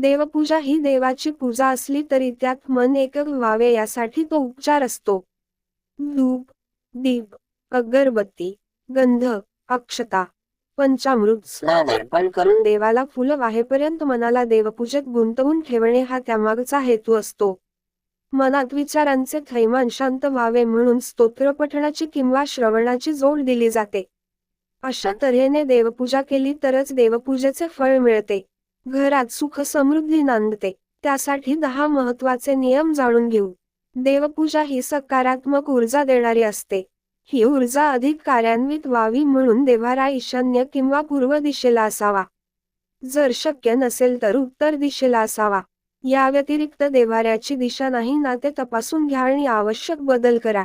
देवपूजा ही देवाची पूजा असली तरी त्यात मन एकग व्हावे यासाठी तो उपचार असतो. धूप दीप अगरबत्ती गंध अक्षता पंचामृत स्नान अर्पण करून देवाला फुलं वाहेपर्यंत मनाला देवपूजेत गुंतवून ठेवणे हा त्यामागचा हेतू असतो. मनात विचारांचे थैमान शांत व्हावे म्हणून स्तोत्र पठणाची किंवा श्रवणाची जोड दिली जाते. अशा तऱ्हेने देवपूजा केली तरच देवपूजेचे फळ मिळते. घरात सुख समृद्धी नांदते. त्यासाठी दहा महत्त्वाचे नियम जाणून घेऊ. देवपूजा ही सकारात्मक ऊर्जा देणारी असते. ही ऊर्जा अधिक कार्यान्वित व्हावी म्हणून देवारा ईशान्य किंवा पूर्व दिशेला असावा. जर शक्य नसेल तर उत्तर दिशेला असावा. या व्यतिरिक्त देवाऱ्याची दिशा नाही ना ते तपासून घ्या आणि आवश्यक बदल करा.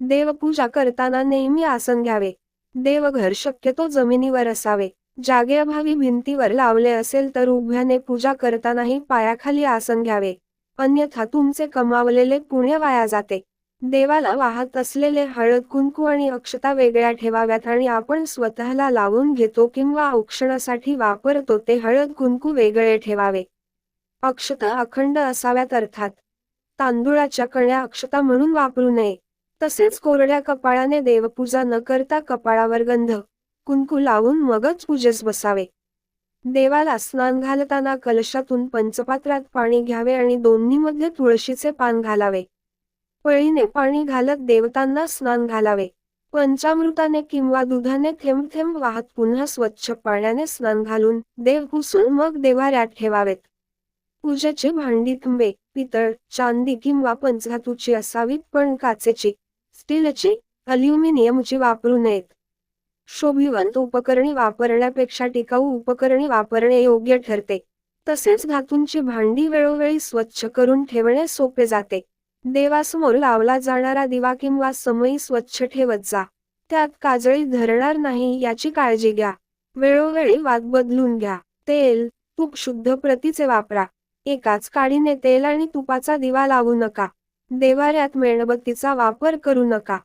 देवपूजा करताना नेहमी आसन घ्यावे. देवघर शक्यतो जमिनीवर असावे. जागेअभावी भिंतीवर लावले असेल तर उभ्याने पूजा करतानाही पायाखाली आसन घ्यावे. अन्यथा तुमचे कमावलेले पुण्य वाया जाते. देवाला वाहत असलेले हळद कुंकू आणि अक्षता वेगळ्या ठेवाव्यात आणि आपण स्वतःला लावून घेतो किंवा औक्षणासाठी वापरतो ते हळद कुंकू वेगळे ठेवावे. अक्षता अखंड असाव्यात अर्थात. तांदुळाच्या कण्या अक्षता म्हणून वापरू नये. तसेच कोरड्या कपाळाने देवपूजा न करता कपाळावर गंध. कुंकू लावून मगच पूजेस बसावे. देवाला स्नान घालताना कलशातून पंचपात्रात पाणी घ्यावे आणि दोन्हीमध्ये तुळशीचे पान घालावे. पळीने पाणी घालत देवतांना स्नान घालावे. पंचामृताने किंवा दुधाने थेंब थेंब वाहत पुन्हा स्वच्छ पाण्याने स्नान घालून देव पुसून मग देवाऱ्यात ठेवावेत. पूजेची भांडी तुंबे पितळ चांदी किंवा पंचधातूची असावीत पण काचेची स्टीलची अल्युमिनियमची वापरू नयेत. शोभिवंत उपकरणे वापरण्यापेक्षा टिकाऊ उपकरणे वापरणे योग्य ठरते. तसेच धातूंची भांडी वेळोवेळी स्वच्छ करून ठेवणे सोपे जाते. देवासमोर लावला जाणारा दिवा किंवा समयी स्वच्छ ठेवत जा. त्यात काजळी धरणार नाही याची काळजी घ्या. वेळोवेळी वाद बदलून घ्या. तेल तूप शुद्ध प्रतीचे वापरा. एकाच काडीने तेल आणि तुपाचा दिवा लावू नका. देवाऱ्यात मेणबत्तीचा वापर करू नका.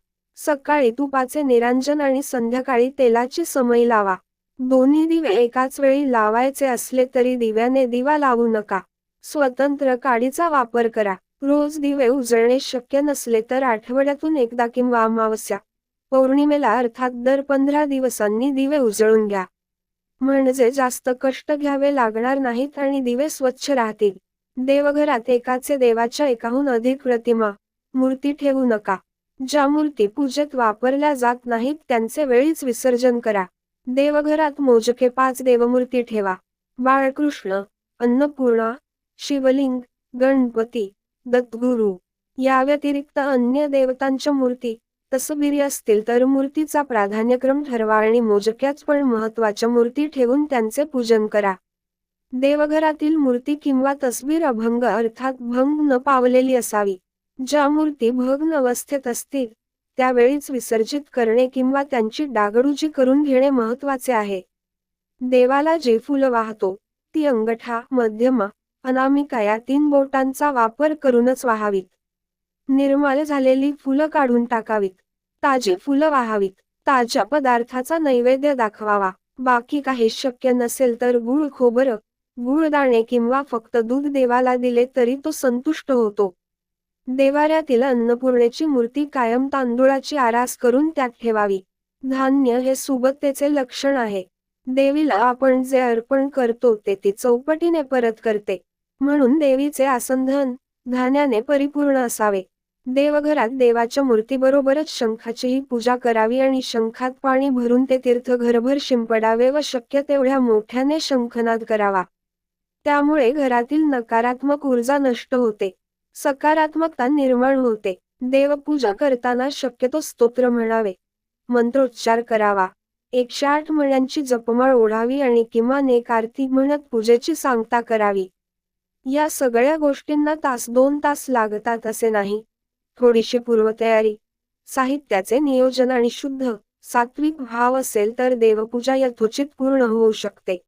सकाळी तुपाचे निरांजन आणि संध्याकाळी तेलाची समई लावा. दोन्ही दिवे एकाच वेळी लावायचे असले तरी दिव्याने दिवा लावू नका. स्वतंत्र काडीचा वापर करा. रोज दिवे उजळणे शक्य नसले तर आठवड्यातून एकदा किंवा अमावस्या पौर्णिमेला अर्थात दर पंधरा दिवसांनी दिवे उजळून घ्या. म्हणजे जास्त कष्ट घ्यावे लागणार नाहीत आणि दिवे स्वच्छ राहतील. देवघरात एकाचे देवाच्या एकाहून अधिक प्रतिमा मूर्ती ठेवू नका. ज्या मूर्ती पूजेत वापरल्या जात नाहीत त्यांचे वेळीच विसर्जन करा. देवघरात मोजके पाच देवमूर्ती ठेवा. बाळकृष्ण अन्नपूर्णा शिवलिंग गणपती दत्तगुरु या व्यतिरिक्त अन्य देवतांच्या मूर्ती तसबिरी असतील तर मूर्तीचा प्राधान्यक्रम ठरवा आणि मोजक्याच पण महत्त्वाच्या मूर्ती ठेवून त्यांचे पूजन करा. देवघरातील मूर्ती किंवा तसबीर अभंग अर्थात भंग न पावलेली असावी. ज्या मूर्ती भग्न अवस्थेत असतील त्यावेळीच विसर्जित करणे किंवा त्यांची डागडुजी करून घेणे महत्त्वाचे आहे. देवाला जे फुलं वाहतो ती अंगठा मध्यमा अनामिका या तीन बोटांचा वापर करूनच वाहावीत. निर्माल झालेली फुलं काढून टाकावीत. ताजी फुलं वाहावीत. ताज्या पदार्थाचा नैवेद्य दाखवावा. बाकी काही शक्य नसेल तर गुळ खोबरं गुळदाणे किंवा फक्त दूध देवाला दिले तरी तो संतुष्ट होतो. देवाऱ्यातील अन्नपूर्णेची मूर्ती कायम तांदुळाची आरास करून त्यात ठेवावी. धान्य हे सुबत्तेचे लक्षण आहे. देवीला आपण जे अर्पण करतो ते ती चौपटीने परत करते. म्हणून देवीचे आसनधन धान्याने परिपूर्ण असावे. देवघरात देवाच्या मूर्तीबरोबरच शंखाचीही पूजा करावी आणि शंखात पाणी भरून ते तीर्थ घरभर शिंपडावे व शक्य तेवढ्या मोठ्याने शंखनाद करावा. त्यामुळे घरातील नकारात्मक ऊर्जा नष्ट होते. सकारात्मकता निर्माण होते. देवपूजा करताना शक्यतो स्तोत्र म्हणावे. मंत्रोच्चार करावा. एकशे आठ मण्यांची जपमाळ ओढावी आणि किमान एक आरती म्हणत पूजेची सांगता करावी. या सगळ्या गोष्टींना तास दोन तास लागतात असे नाही. थोडीशी पूर्वतयारी. साहित्याचे नियोजन आणि शुद्ध सात्विक भाव असेल तर देवपूजा यथोचित पूर्ण होऊ शकते.